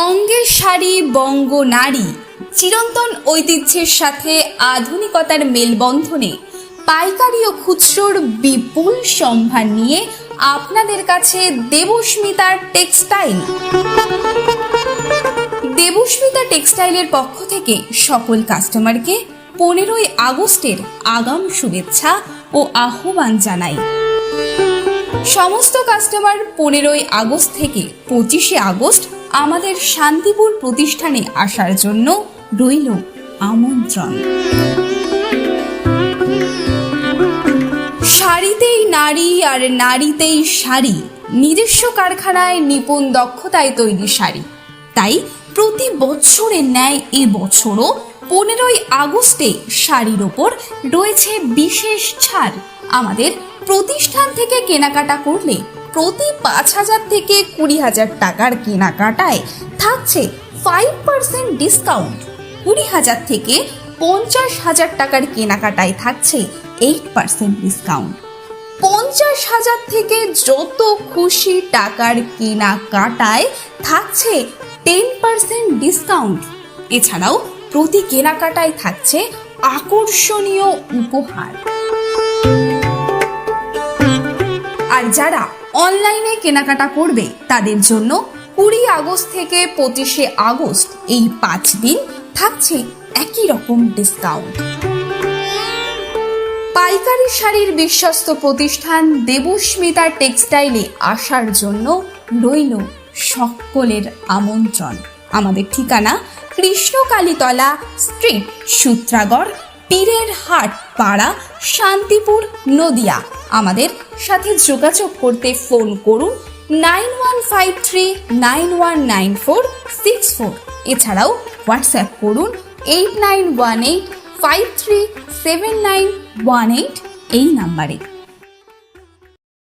অঙ্গের শাড়ি বঙ্গ নারী। চিরন্তন ঐতিহ্যের সাথে আধুনিকতার মেলবন্ধনে পাইকারি ও খুচরোর বিপুল সম্ভার নিয়ে আপনাদের কাছে দেবস্মিতার টেক্সটাইল। দেবস্মিতা টেক্সটাইলের পক্ষ থেকে সকল কাস্টমারকে পনেরোই আগস্টের আগাম শুভেচ্ছা ও আহ্বান জানাই। সমস্ত কাস্টমার পনেরোই আগস্ট থেকে পঁচিশে আগস্ট আমাদের শান্তিপুর প্রতিষ্ঠানে আসার জন্য রইল আমন্ত্রণ। শাড়িতেই নারী আর নারীতেই শাড়ি, নিজস্ব কারখানায় নিপুণ দক্ষতায় তৈরি শাড়ি। তাই প্রতি বছরের ন্যায় এ বছরও পনেরোই আগস্টে শাড়ির ওপর রয়েছে বিশেষ ছাড়। আমাদের প্রতিষ্ঠান থেকে কেনাকাটা করলে প্রতি পাঁচ হাজার থেকে কুড়ি হাজার টাকার কেনাকাটায় থাকছে ফাইভ পার্সেন্ট ডিসকাউন্ট কুড়ি হাজার থেকে পঞ্চাশ হাজার টাকার কেনাকাটায় থাকছে এইট পার্সেন্ট ডিসকাউন্ট পঞ্চাশ হাজার থেকে যত খুশি টাকার কেনাকাটায় থাকছে টেন পার্সেন্ট ডিসকাউন্ট এছাড়াও প্রতি কেনাকাটায় থাকছে আকর্ষণীয় উপহার। আর যারা অনলাইনে কেনাকাটা করবে। তাদের জন্য কুড়ি আগস্ট থেকে পঁচিশে আগস্ট এই পাঁচ দিন থাকছে একই রকম ডিসকাউন্ট পাইকারি শাড়ির বিশ্বস্ত প্রতিষ্ঠান দেবস্মিতা টেক্সটাইলে আসার জন্য রইল সকলের আমন্ত্রণ। আমাদের ঠিকানা কৃষ্ণকালীতলা স্ট্রিট, সূত্রাগড়, পীরের হাট পাড়া, শান্তিপুর, নদিয়া। আমাদের সাথে যোগাযোগ করতে ফোন করুন nine one five three nine one nine four six four. এছাড়াও হোয়াটসঅ্যাপ করুন eight nine one eight five three seven nine one eight এই নাম্বারে।